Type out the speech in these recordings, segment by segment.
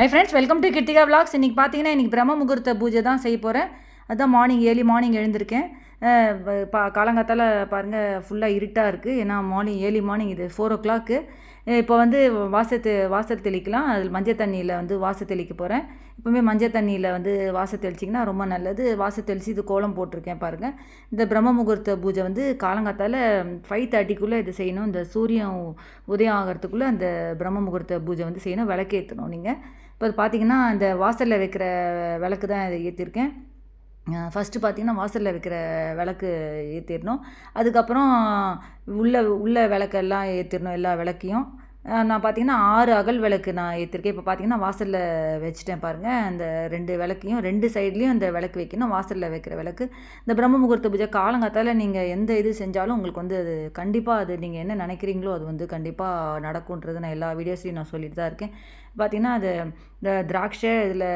Hi friends welcome to Kiruthika vlogs இன்றைக்கி பார்த்தீங்கன்னா இன்றைக்கி பிரம்ம முகூர்த்த பூஜை தான் செய்ய போகிறேன் அதுதான் மார்னிங் ஏர்லி மார்னிங் எழுந்திருக்கேன். பா காலங்காத்தால் பாருங்கள் ஃபுல்லாக இருட்டாக இருக்குது ஏன்னா மார்னிங் ஏர்லி மார்னிங் இது ஃபோர் ஓ கிளாக்கு இப்போ வந்து வாசத்து வாசல் தெளிக்கலாம். அதில் மஞ்சள் தண்ணியில் வந்து வாசல் தெளிக்க போகிறேன் இப்போவுமே மஞ்சள் தண்ணியில் வந்து வாசல் தெளிச்சிங்கன்னா ரொம்ப நல்லது. வாசல் தெளித்து இது கோலம் போட்டிருக்கேன் பாருங்கள் இந்த பிரம்ம முகூர்த்த பூஜை வந்து காலங்காத்தால் ஃபைவ் தேர்ட்டிக்குள்ளே இது செய்யணும். இந்த சூரியன் உதயம் ஆகிறதுக்குள்ளே அந்த பிரம்ம முகூர்த்த பூஜை வந்து செய்யணும். விளக்கேற்றணும் நீங்கள் இப்போ பார்த்தீங்கன்னா இந்த வாசலில் வைக்கிற விளக்கு தான் இதை ஏற்றிருக்கேன் ஃபஸ்ட்டு பார்த்தீங்கன்னா வாசலில் வைக்கிற விளக்கு ஏற்றிடணும் அதுக்கப்புறம் உள்ள உள்ள விளக்கெல்லாம் ஏற்றிடணும் எல்லா விளக்கையும். நான் பார்த்தீங்கன்னா ஆறு அகல் விளக்கு நான் ஏற்றிருக்கேன் இப்போ பார்த்தீங்கன்னா வாசலில் வச்சுட்டேன் பாருங்கள் அந்த ரெண்டு விளக்கையும் ரெண்டு சைட்லேயும் அந்த விளக்கு வைக்கணும். வாசலில் வைக்கிற விளக்கு. இந்த பிரம்ம முகூர்த்த பூஜை காலங்காத்தால் நீங்கள் எந்த இது செஞ்சாலும் உங்களுக்கு வந்து அது கண்டிப்பாக அது நீங்கள் என்ன நினைக்கிறீங்களோ அது வந்து கண்டிப்பாக நடக்குன்றது நான் எல்லா வீடியோஸ்லையும் நான் சொல்லிட்டு தான் இருக்கேன். பார்த்தீங்கன்னா அது இந்த திராட்சை இதில்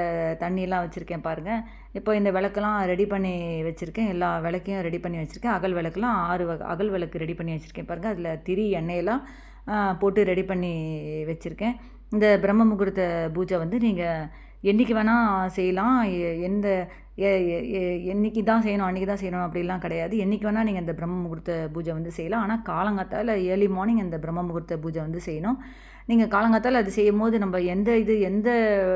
தண்ணியெல்லாம் வச்சுருக்கேன் பாருங்கள் இப்போ இந்த விளக்கெல்லாம் ரெடி பண்ணி வச்சுருக்கேன். எல்லா விளக்கையும் ரெடி பண்ணி வச்சுருக்கேன். அகல் விளக்கெலாம் ஆறு அகல் விளக்கு ரெடி பண்ணி வச்சுருக்கேன் பாருங்கள் அதில் திரி எண்ணெயெல்லாம் போட்டு ரெடி பண்ணி வச்சுருக்கேன். இந்த பிரம்ம முகூர்த்த பூஜை வந்து நீங்கள் என்றைக்கு வேணால் செய்யலாம். எ- எந்த எ- என்னைக்கு தான் செய்யணும் அன்றைக்கி தான் செய்யணும் அப்படிலாம் கிடையாது. என்றைக்கு வேணால் நீங்கள் இந்த பிரம்ம முகூர்த்த பூஜை வந்து செய்யலாம். ஆனால் காலங்காத்தால் ஏர்லி மார்னிங் இந்த பிரம்ம முகூர்த்த பூஜை வந்து செய்யணும். நீங்கள் காலங்காத்தால் அது செய்யும் போது நம்ம எந்த இது எந்த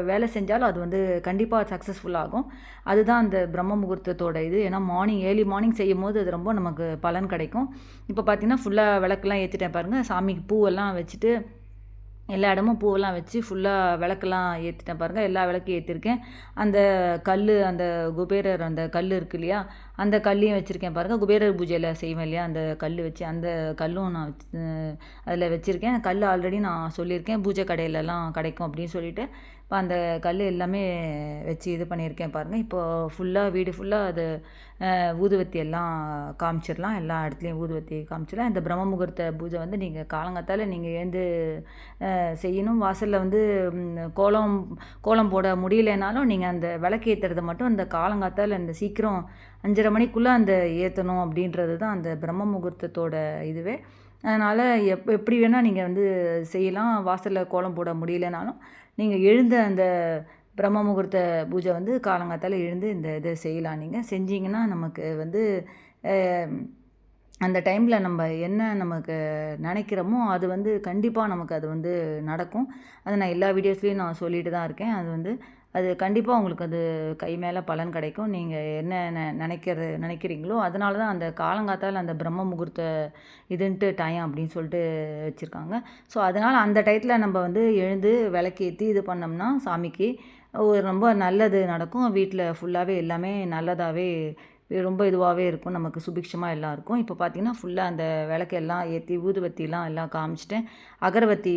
வேலை செஞ்சாலும் அது வந்து கண்டிப்பாக சக்ஸஸ்ஃபுல்லாகும் அதுதான் அந்த பிரம்ம முகூர்த்தத்தோட இது. ஏன்னா மார்னிங் ஏர்லி மார்னிங் செய்யும் போது அது ரொம்ப நமக்கு பலன் கிடைக்கும். இப்போ பார்த்தீங்கன்னா ஃபுல்லாக விளக்கெல்லாம் ஏற்றிட்டேன் பாருங்கள் சாமிக்கு பூவெல்லாம் வச்சுட்டு எல்லா இடமும் பூவெல்லாம் வச்சு ஃபுல்லாக விளக்கெல்லாம் ஏற்றிட்டேன் பாருங்கள் எல்லா விளக்கையும் ஏற்றிருக்கேன் அந்த கல் அந்த குபேரர் அந்த கல் இருக்கு இல்லையா? அந்த கல்லையும் வச்சுருக்கேன் பாருங்கள் குபேரர் பூஜையில் செய்வேன் இல்லையா? அந்த கல் வச்சு அந்த கல்லும் நான் வச்சு அதில் வச்சுருக்கேன். கல் ஆல்ரெடி நான் சொல்லியிருக்கேன். பூஜை கடையிலலாம் கிடைக்கும் அப்படின்னு சொல்லிட்டு. இப்போ அந்த கல் எல்லாமே வச்சு இது பண்ணியிருக்கேன் பாருங்கள் இப்போ ஃபுல்லாக வீடு ஃபுல்லாக அது ஊதுவத்தி எல்லாம் காமிச்சிடலாம். எல்லா இடத்துலையும் ஊதுவத்தி காமிச்சிடலாம். இந்த பிரம்ம முகூர்த்த பூஜை வந்து நீங்கள் காலங்காத்தால் நீங்கள் எழுந்து செய்யணும். வாசலில் வந்து கோலம் கோலம் போட முடியலைனாலும் நீங்கள் அந்த விளக்கேற்றுறதை மட்டும் அந்த காலங்காத்தால் அந்த சீக்கிரம் அஞ்சரை மணிக்குள்ளே அந்த ஏற்றணும் அப்படின்றது தான் அந்த பிரம்ம முகூர்த்தத்தோட இதுவே. அதனால் எப் எப்படி வேணால் நீங்கள் வந்து செய்யலாம். வாசலில் கோலம் போட முடியலனாலும் நீங்கள் எழுந்த அந்த பிரம்ம முகூர்த்த பூஜை வந்து காலங்காத்தால் எழுந்து இந்த இதை செய்யலாம். நீங்கள் செஞ்சீங்கன்னா நமக்கு வந்து அந்த டைமில் நம்ம என்ன நமக்கு நினைக்கிறோமோ அது வந்து கண்டிப்பாக நமக்கு அது வந்து நடக்கும். அது நான் எல்லா வீடியோஸ்லேயும் நான் சொல்லிட்டு தான் இருக்கேன். அது வந்து அது கண்டிப்பாக உங்களுக்கு அது கை மேலே பலன் கிடைக்கும். நீங்கள் என்ன நெ- நினைக்கிற நினைக்கிறீங்களோ அதனால தான் அந்த காலங்காத்தால் அந்த பிரம்ம முகூர்த்த இதுன்ட்டு டைம் அப்படின்னு சொல்லிட்டு வச்சுருக்காங்க. ஸோ அதனால் அந்த டயத்தில் நம்ம வந்து எழுந்து விளக்கேற்றி இது பண்ணோம்னா சாமிக்கு ஒரு ரொம்ப நல்லது நடக்கும். வீட்டில் ஃபுல்லாகவே எல்லாமே நல்லதாகவே ரொம்ப இதுவாகவே இருக்கும். நமக்கு சுபிக்ஷமாக எல்லாம் இருக்கும். இப்போ பார்த்திங்கன்னா ஃபுல்லாக அந்த விளக்கெல்லாம் ஏற்றி ஊதுவத்திலாம் எல்லாம் காமிச்சிட்டேன். அகரவத்தி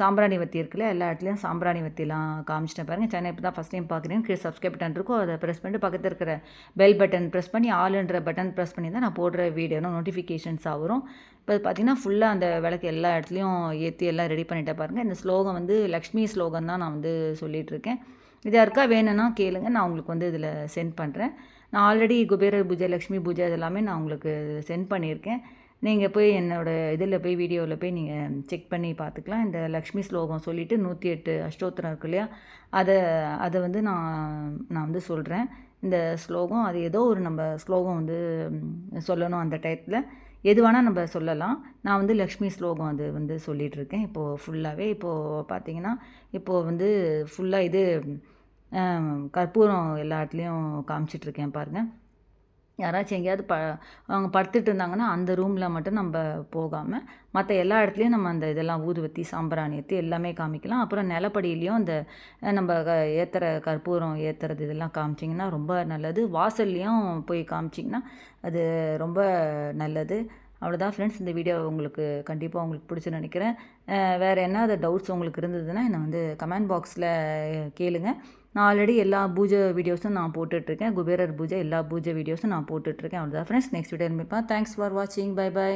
சாம்பிராணி வத்தி இருக்குல்ல எல்லா இடத்துலையும் சாம்பிராணி வத்திலாம் காமிச்சிட்டேன் பாருங்கள் சென்னை இப்போ தான் ஃபஸ்ட் டைம் பார்க்குறேன் கீழே சப்ஸ்கிரைப் பட்டன் இருக்கும். அதை ப்ரெஸ் பண்ணிட்டு பக்கத்தில் இருக்கிற பெல் பட்டன் ப்ரெஸ் பண்ணி ஆளுன்ற பட்டன் ப்ரெஸ் பண்ணி தான் நான் போடுற வீடியோ நோட்டிஃபிகேஷன்ஸாக வரும். இப்போ பார்த்தீங்கன்னா ஃபுல்லாக அந்த விளக்கு எல்லா இடத்துலையும் ஏற்றி எல்லாம் ரெடி பண்ணிட்டேன் பாருங்கள் இந்த ஸ்லோகம் வந்து லக்ஷ்மி ஸ்லோகம் தான் நான் வந்து சொல்லிகிட்டு இருக்கேன். இது யாருக்கா வேணும்னா கேளுங்க. நான் உங்களுக்கு வந்து இதில் சென்ட் பண்ணுறேன் நான் ஆல்ரெடி குபேர பூஜை லக்ஷ்மி பூஜை இதெல்லாமே நான் உங்களுக்கு சென்ட் பண்ணியிருக்கேன். நீங்கள் போய் என்னோடய இதில் போய் வீடியோவில் போய் நீங்கள் செக் பண்ணி பார்த்துக்கலாம் இந்த லக்ஷ்மி ஸ்லோகம் சொல்லிவிட்டு நூற்றி எட்டு அஷ்டோத்திரம் இருக்கு இல்லையா? அதை அதை வந்து நான் நான் வந்து சொல்கிறேன் இந்த ஸ்லோகம் அது ஏதோ ஒரு நம்ம ஸ்லோகம் வந்து சொல்லணும் அந்த டயத்தில். எது வேணால் நம்ம சொல்லலாம். நான் வந்து லக்ஷ்மி ஸ்லோகம் அது வந்து சொல்லிகிட்ருக்கேன் இப்போது ஃபுல்லாகவே இப்போது பார்த்தீங்கன்னா இப்போது வந்து ஃபுல்லாக இது கற்பூரம் எல்லா இடத்துலையும் காமிச்சிட்ருக்கேன் பாருங்கள் யாராச்சும் எங்கேயாவது ப அவங்க படுத்துட்டு இருந்தாங்கன்னா அந்த ரூமில் மட்டும் நம்ம போகாமல் மற்ற எல்லா இடத்துலையும் நம்ம அந்த இதெல்லாம் ஊதுவத்தி சாம்பிராணி ஏற்றி எல்லாமே காமிக்கலாம். அப்புறம் நிலப்படியிலையும் அந்த நம்ம க- ஏற்றுற கற்பூரம் ஏற்றுறது இதெல்லாம் காமிச்சிங்கன்னா ரொம்ப நல்லது. வாசல்லையும் போய் காமிச்சிங்கன்னா அது ரொம்ப நல்லது. அவ்வளோதான் ஃப்ரெண்ட்ஸ் இந்த வீடியோ உங்களுக்கு கண்டிப்பாக உங்களுக்கு பிடிச்சி நினைக்கிறேன். வேறு என்ன அது டவுட்ஸ் உங்களுக்கு இருந்ததுன்னா என்னை வந்து கமெண்ட் பாக்ஸில் கேளுங்க. நான் ஆல்ரெடி எல்லா பூஜை வீடியோஸும் நான் போட்டுட்ருக்கேன். குபேரர் பூஜை எல்லா பூஜை வீடியோஸும் நான் போட்டுட்ருக்கேன். அவ்வளோதான் ஃப்ரெண்ட்ஸ் நெக்ஸ்ட் வீடியோ இருப்பேன் தேங்க்ஸ் ஃபார் வாட்சிங் பை பை